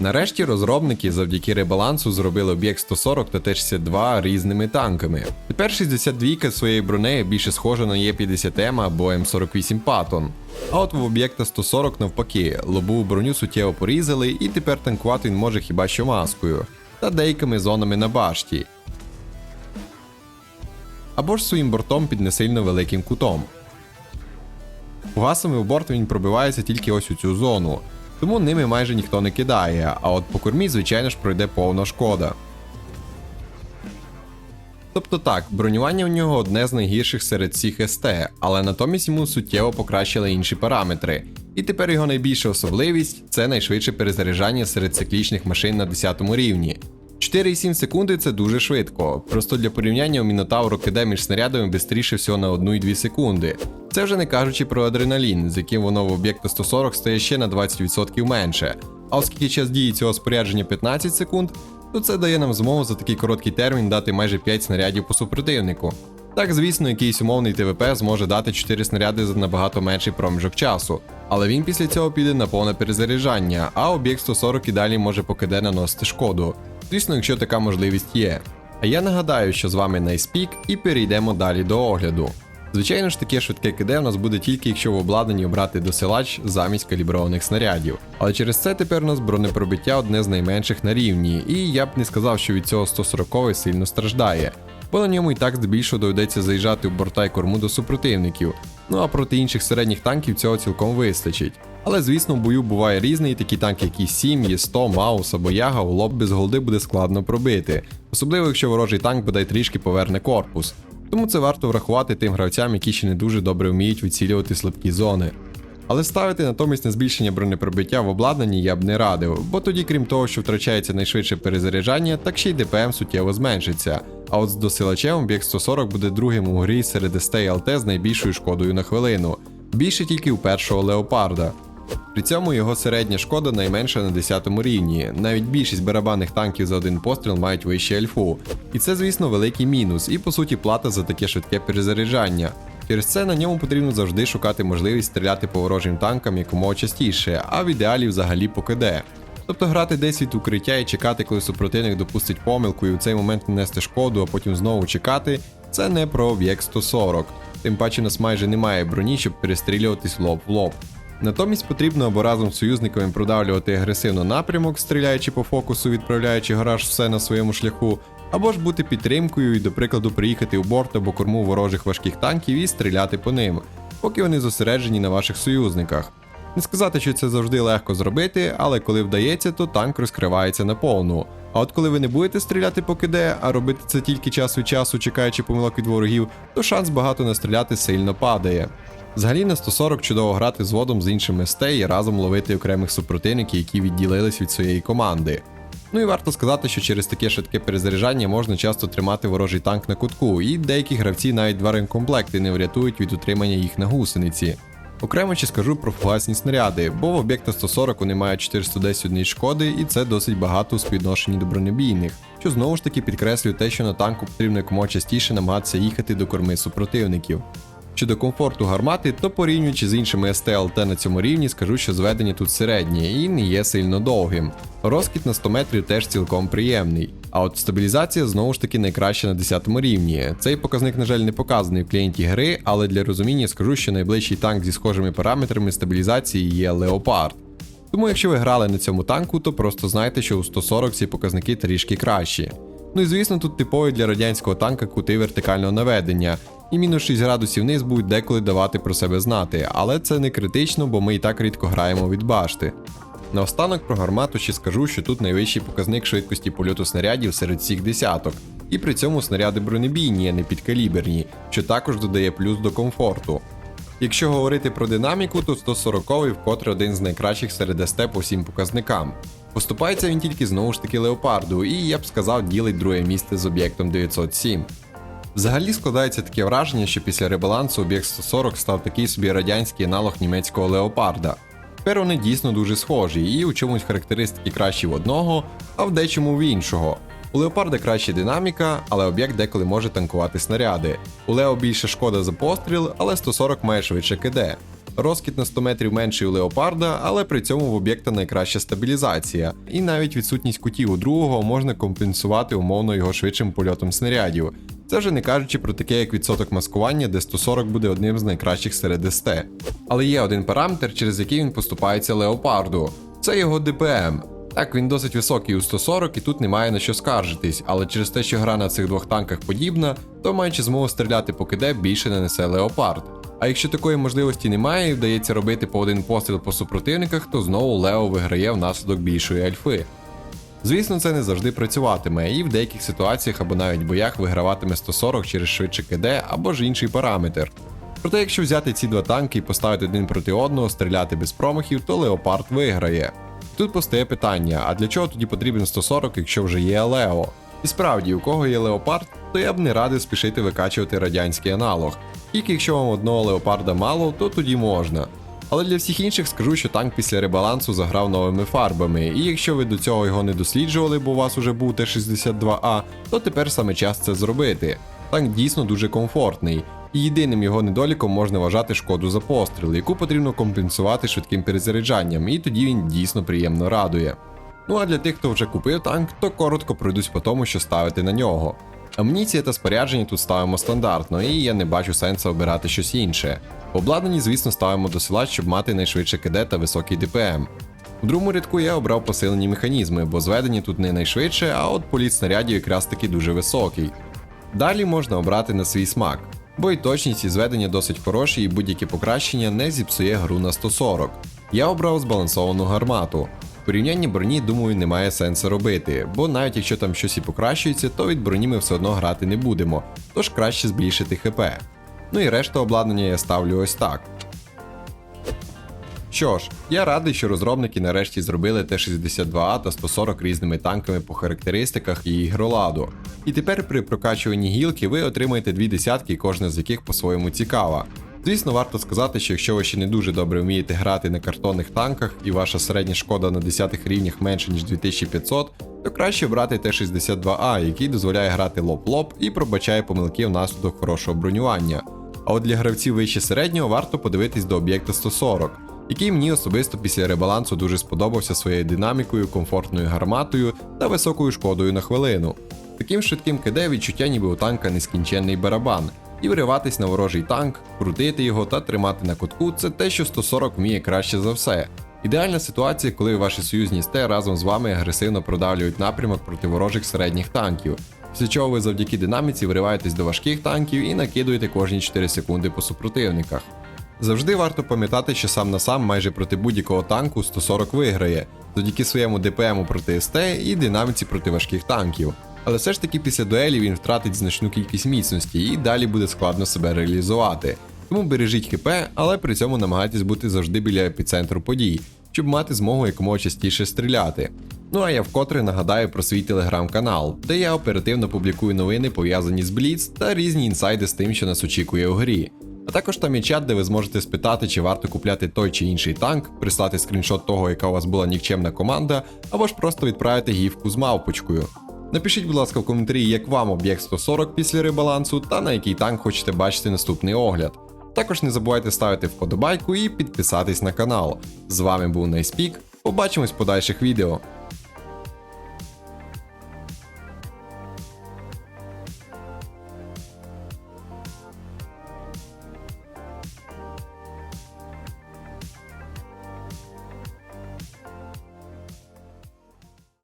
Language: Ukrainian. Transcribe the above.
Нарешті розробники завдяки ребалансу зробили об'єкт 140 та Т-62 різними танками. Тепер 62 своєю бронею більше схожа на Є50М або М48 Patton. А от в об'єкта 140 навпаки, лобову броню суттєво порізали, і тепер танкувати він може хіба що маскою та деякими зонами на башті. Або ж своїм бортом під не сильно великим кутом. Фугасами в борт він пробивається тільки ось у цю зону, тому ними майже ніхто не кидає, а от по кормі, звичайно ж, пройде повна шкода. Тобто так, бронювання в нього одне з найгірших серед всіх СТ, але натомість йому суттєво покращили інші параметри. І тепер його найбільша особливість це найшвидше перезаряджання серед циклічних машин на 10 рівні. 4,7 секунди це дуже швидко. Просто для порівняння у Мінотавру киде між снарядами швидше всього на 1,2 секунди. Це вже не кажучи про адреналін, з яким воно в об'єкта 140 стає ще на 20% менше. А оскільки час дії цього спорядження 15 секунд, то це дає нам змогу за такий короткий термін дати майже 5 снарядів по супротивнику. Так, звісно, якийсь умовний ТВП зможе дати 4 снаряди за набагато менший проміжок часу, але він після цього піде на повне перезаряджання, а об'єкт 140 і далі може покиде наносити шкоду. Звісно, якщо така можливість є. А я нагадаю, що з вами Найспік і перейдемо далі до огляду. Звичайно ж, таке швидке КД у нас буде тільки якщо в обладнанні обрати досилач замість каліброваних снарядів. Але через це тепер у нас бронепробиття одне з найменших на рівні, і я б не сказав, що від цього 140 сильно страждає. Бо на ньому і так здебільшого доведеться заїжджати в борта й корму до супротивників. Ну а проти інших середніх танків цього цілком вистачить. Але звісно, в бою буває різний, такі танки, як І-7, Є100, Маус або Яга, у лоб без голди буде складно пробити, особливо якщо ворожий танк бодай трішки поверне корпус. Тому це варто врахувати тим гравцям, які ще не дуже добре вміють вицілювати слабкі зони. Але ставити натомість на збільшення бронепробиття в обладнанні я б не радив, бо тоді, крім того, що втрачається найшвидше перезаряджання, так ще й ДПМ суттєво зменшиться. А от з досилачем об'єкт 140 буде другим у грі серед і з найбільшою шкодою на хвилину. Більше тільки у першого леопарда. При цьому його середня шкода найменша на 10 рівні. Навіть більшість барабанних танків за один постріл мають вищу альфу. І це, звісно, великий мінус, і по суті плата за таке швидке перезаряджання. Через це на ньому потрібно завжди шукати можливість стріляти по ворожим танкам якомога частіше, а в ідеалі взагалі по КД. Тобто грати десь від укриття і чекати, коли супротивник допустить помилку і у цей момент нанести шкоду, а потім знову чекати, це не про об'єкт 140. Тим паче нас майже немає броні, щоб перестрілюватись лоб в лоб. Натомість потрібно або разом з союзниками продавлювати агресивно напрямок, стріляючи по фокусу, відправляючи гараж все на своєму шляху, або ж бути підтримкою і, до прикладу, приїхати у борт або корму ворожих важких танків і стріляти по ним, поки вони зосереджені на ваших союзниках. Не сказати, що це завжди легко зробити, але коли вдається, то танк розкривається наповну. А от коли ви не будете стріляти по КД, а робити це тільки час від часу, чекаючи помилок від ворогів, то шанс багато настріляти сильно падає. Взагалі на 140 чудово грати зводом з іншими СТ і разом ловити окремих супротивників, які відділились від своєї команди. Ну і варто сказати, що через таке швидке перезаряджання можна часто тримати ворожий танк на кутку, і деякі гравці навіть два ремкомплекти не врятують від утримання їх на гусениці. Окремо ще скажу про фугасні снаряди, бо в об'єкта 140 вони мають 410 одиниць шкоди, і це досить багато у співвідношенні до бронебійних, що знову ж таки підкреслює те, що на танку потрібно якомога частіше намагатися їхати до корми супротивників. Щодо комфорту гармати, то порівнюючи з іншими СТЛТ на цьому рівні, скажу, що зведення тут середнє і не є сильно довгим. Розкіт на 100 метрів теж цілком приємний. А от стабілізація знову ж таки найкраща на 10 рівні. Цей показник, на жаль, не показаний в клієнті гри, але для розуміння скажу, що найближчий танк зі схожими параметрами стабілізації є Леопард. Тому якщо ви грали на цьому танку, то просто знайте, що у 140 ці показники трішки кращі. Ну і звісно, тут типові для радянського танка кути вертикального наведення, і мінус 6 градусів вниз будуть деколи давати про себе знати, але це не критично, бо ми і так рідко граємо від башти. Наостанок про гармату ще скажу, що тут найвищий показник швидкості польоту снарядів серед всіх десяток, і при цьому снаряди бронебійні, а не підкаліберні, що також додає плюс до комфорту. Якщо говорити про динаміку, то 140-й вкотре один з найкращих серед СТ по всім показникам. Поступається він тільки знову ж таки леопарду, і я б сказав, ділить друге місце з об'єктом 907. Взагалі складається таке враження, що після ребалансу об'єкт 140 став такий собі радянський аналог німецького леопарда. Тепер вони дійсно дуже схожі, і у чомусь характеристики кращі в одного, а в дечому в іншого. У леопарда краща динаміка, але об'єкт деколи може танкувати снаряди. У Лео більше шкода за постріл, але 140 має швидше КД. Розкіт на 100 метрів менший у леопарда, але при цьому в об'єкта найкраща стабілізація. І навіть відсутність кутів у другого можна компенсувати умовно його швидшим польотом снарядів. Це вже не кажучи про таке як відсоток маскування, де 140 буде одним з найкращих серед СТ. Але є один параметр, через який він поступається леопарду. Це його ДПМ. Так, він досить високий у 140 і тут немає на що скаржитись, але через те, що гра на цих двох танках подібна, то маючи змогу стріляти по КД, більше не несе леопард. А якщо такої можливості немає і вдається робити по один постріл по супротивниках, то знову Лео виграє внаслідок більшої альфи. Звісно, це не завжди працюватиме, і в деяких ситуаціях або навіть боях виграватиме 140 через швидше КД або ж інший параметр. Проте, якщо взяти ці два танки і поставити один проти одного, стріляти без промахів, то Леопард виграє. Тут постає питання: а для чого тоді потрібен 140, якщо вже є Лео? І справді, у кого є Леопард, то я б не радив спішити викачувати радянський аналог. Тільки якщо вам одного леопарда мало, то тоді можна. Але для всіх інших скажу, що танк після ребалансу заграв новими фарбами, і якщо ви до цього його не досліджували, бо у вас уже був Т-62А, то тепер саме час це зробити. Танк дійсно дуже комфортний, і єдиним його недоліком можна вважати шкоду за постріл, яку потрібно компенсувати швидким перезаряджанням, і тоді він дійсно приємно радує. Ну а для тих, хто вже купив танк, то коротко пройдусь по тому, що ставити на нього. Амуніція та спорядження тут ставимо стандартно, і я не бачу сенсу обирати щось інше. В обладнанні, звісно, ставимо досилач, щоб мати найшвидше КД та високий ДПМ. У другому рядку я обрав посилені механізми, бо зведені тут не найшвидше, а от політ снарядів якраз таки дуже високий. Далі можна обрати на свій смак, бо й точність і зведення досить хороші, і будь-яке покращення не зіпсує гру на 140. Я обрав збалансовану гармату. Порівнянні броні, думаю, немає сенсу робити, бо навіть якщо там щось і покращується, то від броні ми все одно грати не будемо, тож краще збільшити ХП. Ну і решту обладнання я ставлю ось так. Що ж, я радий, що розробники нарешті зробили Т-62А та 140 різними танками по характеристиках і ігроладу. І тепер при прокачуванні гілки ви отримаєте дві десятки, кожна з яких по-своєму цікава. Звісно, варто сказати, що якщо ви ще не дуже добре вмієте грати на картонних танках і ваша середня шкода на 10 рівнях менше ніж 2500, то краще брати Т-62А, який дозволяє грати лоб-лоб і пробачає помилки внаслідок хорошого бронювання. А от для гравців вище середнього варто подивитись до об'єкта 140, який мені особисто після ребалансу дуже сподобався своєю динамікою, комфортною гарматою та високою шкодою на хвилину. Таким швидким КД відчуття ніби у танка нескінченний барабан, і вириватись на ворожий танк, крутити його та тримати на кутку це те, що 140 вміє краще за все. Ідеальна ситуація, коли ваші союзні СТ разом з вами агресивно продавлюють напрямок проти ворожих середніх танків, після чого ви завдяки динаміці вириваєтесь до важких танків і накидуєте кожні 4 секунди по супротивниках. Завжди варто пам'ятати, що сам на сам майже проти будь-якого танку 140 виграє, завдяки своєму ДПМу проти СТ і динаміці проти важких танків. Але все ж таки після дуелі він втратить значну кількість міцності і далі буде складно себе реалізувати. Тому бережіть ХП, але при цьому намагайтесь бути завжди біля епіцентру подій, щоб мати змогу якомога частіше стріляти. Ну а я вкотре нагадаю про свій телеграм-канал, де я оперативно публікую новини пов'язані з Бліц та різні інсайди з тим, що нас очікує у грі. А також там є чат, де ви зможете спитати, чи варто купляти той чи інший танк, прислати скріншот того, яка у вас була нікчемна команда, або ж просто відправити гівку з мавпочкою. Напишіть, будь ласка, в коментарі, як вам об'єкт 140 після ребалансу та на який танк хочете бачити наступний огляд. Також не забувайте ставити вподобайку і підписатись на канал. З вами був Найспік. Побачимось в подальших відео.